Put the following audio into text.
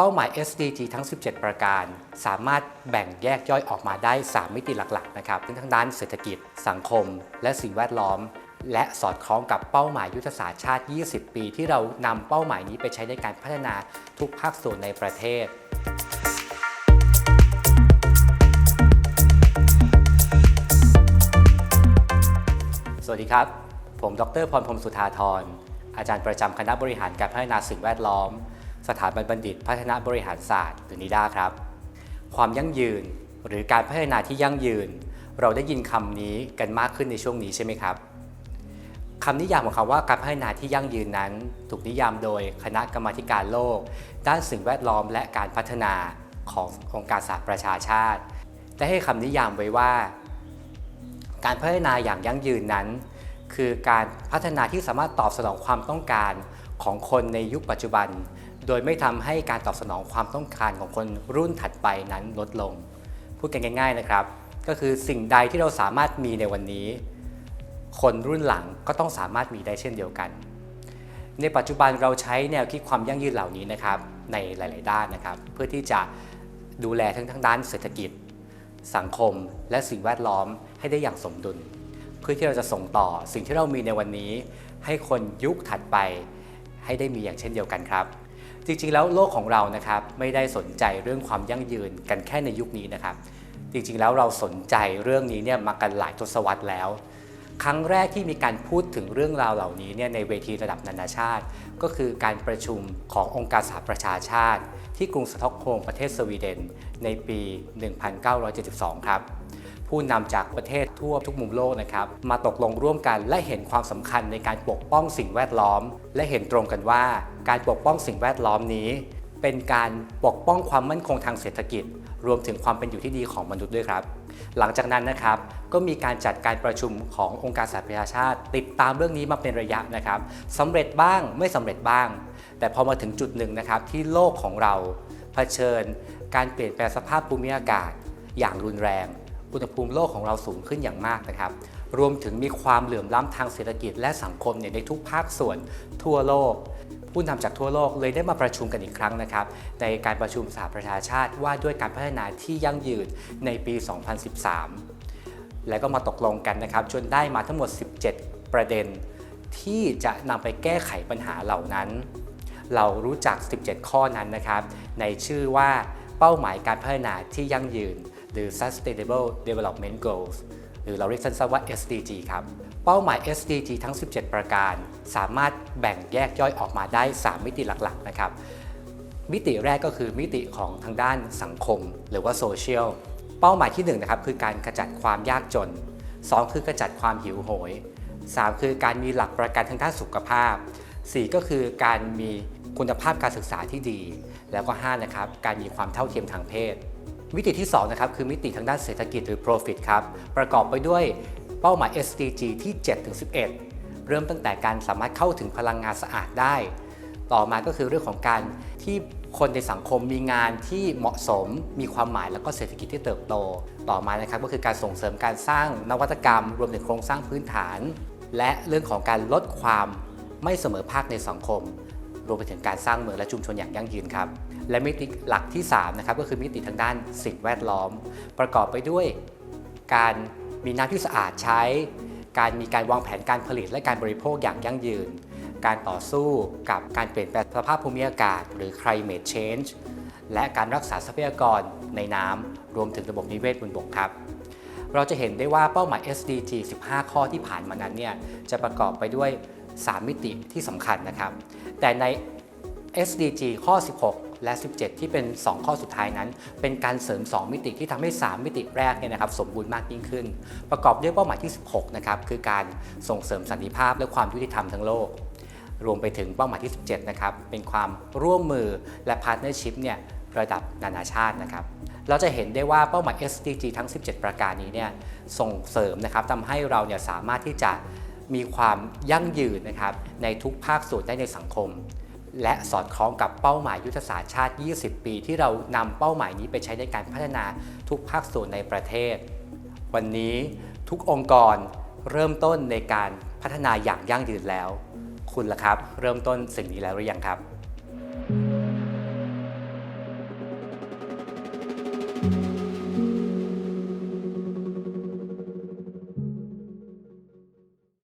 ป้าหมาย SDG ทั้ง 17 ประการ สามารถแบ่งแยกย่อยออกมาได้ 3 มิติหลักๆนะครับทั้งทางด้านเศรษฐกิจ สังคม และสิ่งแวดล้อม และสอดคล้องกับเป้าหมายยุทธศาสตร์ชาติ 20 ปี ที่เรานำเป้าหมายนี้ไปใช้ในการพัฒนาทุกภาคส่วนในประเทศสวัสดีครับ ผม ดรพรพรหมสุธาธร อาจารย์ประจำคณะบริหารการพัฒนาสิ่งแวดล้อม สถาบันบัณฑิตพัฒนาบริหารศาสตร์หรือนิด้าครับ ความยั่งยืนหรือการพัฒนาที่ยั่งยืน เราได้ยินคำนี้กันมากขึ้นในช่วงนี้ใช่ไหมครับคำนิยามของคำว่าการพัฒนาที่ยั่งยืนนั้น ถูกนิยามโดยคณะกรรมาการโลก ด้านสิ่งแวดล้อมและการพัฒนาขององค์การสหประชาชาติ ได้ให้คำนิยามไว้ว่า การพัฒนาอย่างยั่งยืนนั้น คือการพัฒนาที่สามารถตอบสนองความต้องการของคนในยุคปัจจุบัน โดยไม่ทำให้การตอบสนองความต้องการของคนรุ่นถัดไปนั้นลดลง พูดกันง่าย ๆนะครับ ก็คือสิ่งใดที่เราสามารถมีในวันนี้ คนรุ่นหลังก็ต้องสามารถมีได้เช่นเดียวกัน ในปัจจุบันเราใช้แนวคิดความยั่งยืนเหล่านี้นะครับในหลาย ๆ ด้านนะครับ เพื่อที่จะดูแลทั้งทั้งด้านเศรษฐกิจ สังคม และสิ่งแวดล้อมให้ได้อย่างสมดุล เพื่อที่เราจะส่งต่อสิ่งที่เรามีในวันนี้ ให้คนยุคถัดไปให้ได้มีอย่างเช่นเดียวกันครับ จริงๆ แล้วโลกของเรานะครับไม่ได้สนใจเรื่องความยั่งยืนกันแค่ในยุคนี้นะครับ จริงๆ แล้วเราสนใจเรื่องนี้เนี่ยมากันหลายทศวรรษแล้ว ครั้งแรกที่มีการพูดถึงเรื่องราวเหล่านี้เนี่ยในเวทีระดับนานาชาติ ก็คือการประชุมขององค์การสหประชาชาติ ที่กรุงสต็อกโฮล์มประเทศสวีเดน ในปี 1972 ครับ ผู้นำจากประเทศทั่วทุกมุมโลกนะครับมาตกลงร่วมกันและเห็นความสำคัญในการปกป้องสิ่งแวดล้อม และเห็นตรงกันว่า การปกป้องสิ่งแวดล้อมนี้ เป็นการปกป้องความมั่นคงทางเศรษฐกิจ รวมถึงความเป็นอยู่ที่ดีของมนุษย์ด้วยครับ หลังจากนั้นนะครับก็มีการจัดการประชุมขององค์การสหประชาชาติ ติดตามเรื่องนี้มาเป็นระยะนะครับสำเร็จบ้างไม่สำเร็จบ้าง แต่พอมาถึงจุดหนึ่งนะครับที่โลกของเราเผชิญ การเปลี่ยนแปลงสภาพภูมิอากาศ อย่างรุนแรง อุณหภูมิโลกของเราสูงขึ้นอย่างมากนะครับ รวมถึงมีความเหลื่อมล้ำทางเศรษฐกิจและสังคมเนี่ยในทุกภาคส่วนทั่วโลก ผู้นำจากทั่วโลกเลยได้มาประชุมกันอีกครั้งนะครับ ในการประชุมสหประชาชาติว่าด้วยการพัฒนาที่ยั่งยืนในปี 2013 และก็มาตกลงกันนะครับ จนได้มาทั้งหมด 17 ประเด็น ที่จะนำไปแก้ไขปัญหาเหล่านั้น เรารู้จัก 17 ข้อนั้นนะครับ ในชื่อว่าเป้าหมายการพัฒนาที่ยั่งยืน หรือ Sustainable Development Goals หรือเราเรียกสั้นๆว่า SDG ครับ เป้าหมาย SDG ทั้ง 17 ประการ สามารถแบ่งแยกย่อยออกมาได้ 3 มิติหลักๆ นะครับ มิติแรกก็คือมิติของทางด้านสังคม หรือว่าโซเชียล เป้าหมายที่ 1 นะครับ คือการขจัดความยากจน 2 คือขจัดความหิวโหย 3 คือการมีหลักประกันทางด้านสุขภาพ 4 ก็คือการมีคุณภาพการศึกษาที่ดี แล้วก็ 5 นะครับ การมีความเท่าเทียมทางเพศ มิติที่2นะครับคือมิติทางด้านเศรษฐกิจหรือ profit ครับประกอบไปด้วยเป้าหมาย SDG ที่ 7-11 เริ่มตั้งแต่การสามารถเข้าถึงพลังงานสะอาดได้ ต่อมาก็คือเรื่องของการที่คนในสังคมมีงานที่เหมาะสม มีความหมายแล้วก็เศรษฐกิจที่เติบโต ต่อมานะครับก็คือการส่งเสริมการสร้างนวัตกรรม รวมถึงโครงสร้างพื้นฐาน และเรื่องของการลดความไม่เสมอภาคในสังคม รวมไปถึงการสร้างเมืองและชุมชนอย่างยั่งยืนครับ และมิติหลักที่3นะครับก็คือมิติทางด้านสิ่งแวดล้อม ประกอบไปด้วย การมีน้ำที่สะอาดใช้ การมีการวางแผนการผลิตและการบริโภคอย่างยั่งยืน การต่อสู้กับการเปลี่ยนแปลงสภาพภูมิอากาศ หรือ climate change และการรักษาทรัพยากรในน้ำรวมถึงระบบนิเวศบนบกครับเราจะเห็นได้ว่าเป้าหมาย SDG 15 ข้อที่ผ่านมานั้นเนี่ยจะประกอบไปด้วย 3 มิติที่สำคัญนะครับ แต่ใน SDG ข้อ 16 และ 17 ที่เป็น 2 ข้อสุดท้ายนั้น เป็นการเสริม 2 มิติที่ทำให้ 3 มิติแรกเนี่ยนะครับสมบูรณ์มากยิ่งขึ้น ประกอบด้วยเป้าหมายที่ 16 นะครับคือการส่งเสริมสันติภาพและความยุติธรรมทั้งโลก รวมไปถึงเป้าหมายที่ 17 นะครับเป็นความร่วมมือและพาร์ทเนอร์ชิพเนี่ยระดับนานาชาตินะครับเราจะเห็นได้ว่าเป้าหมาย SDG ทั้ง 17 ประการนี้เนี่ยส่งเสริมนะครับทำให้เราเนี่ยสามารถที่จะ มีความยั่งยืนนะครับในทุกภาคส่วนได้ในสังคม และสอดคล้องกับเป้าหมายยุทธศาสตร์ชาติ 20 ปี ที่เรานำเป้าหมายนี้ไปใช้ในการพัฒนาทุกภาคส่วนในประเทศ วันนี้ทุกองค์กรเริ่มต้นในการพัฒนาอย่างยั่งยืนแล้ว คุณล่ะครับ เริ่มต้นสิ่งนี้แล้วหรือยังครับ